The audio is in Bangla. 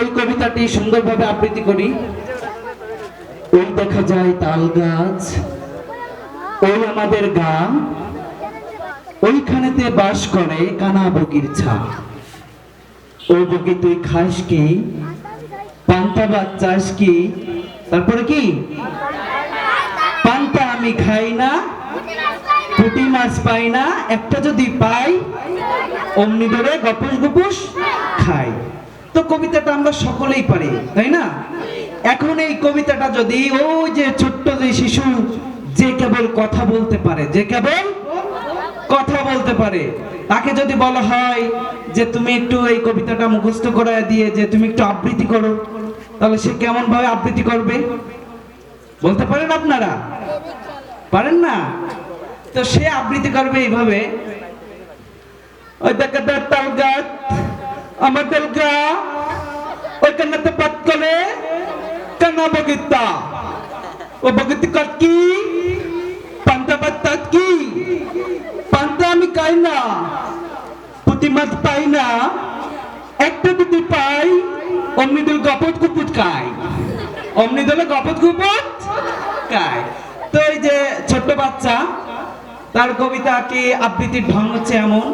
এই কবিতাটি সুন্দরভাবে আবৃত্তি করি। ওই দেখা যায় তাল গাছ, ওই আমাদের গান ওইখানেতে বাস করে কানা বগির ছা ওই বগি তুই খাস কি? পান্তা ভাত চাস কি? তারপরে কি? পান্তা আমি খাই না, পুঁটি মাছ পাই না, একটা যদি পাই, অমনি ধরে গপুস গপুস খাই। কবিতাটা আমরা সকলেই পারি, তাই না? এখন এই কবিতাটা যদি ওই যে ছোট্ট যে শিশু, যে কেবল কথা বলতে পারে, যে কেবল কথা বলতে পারে, তাকে যদি বলা হয় যে তুমি একটু এই কবিতাটা মুখস্থ করায় দিয়ে, যে তুমি একটু আবৃত্তি করো, তাহলে সে কেমন ভাবে আবৃত্তি করবে? বলতে পারেন আপনারা? পারেন না? তো সে আবৃত্তি করবে এইভাবে, ওই দেখা দেখ তাল গাছ, আমার তাল পাত বগিতা? ও বগিতি কাট কি? পান্তা পাত্তাত কি? পান্তা আমি খাই না। পুঁটি পাই না। একটা যদি পাই, অমনি দল গপত কুপুত খাই। অমনি দলে গপত কুপুত খায় তো এই যে ছোট্ট বাচ্চা, তার কবিতাকে আবৃত্তির ঢং হচ্ছে এমন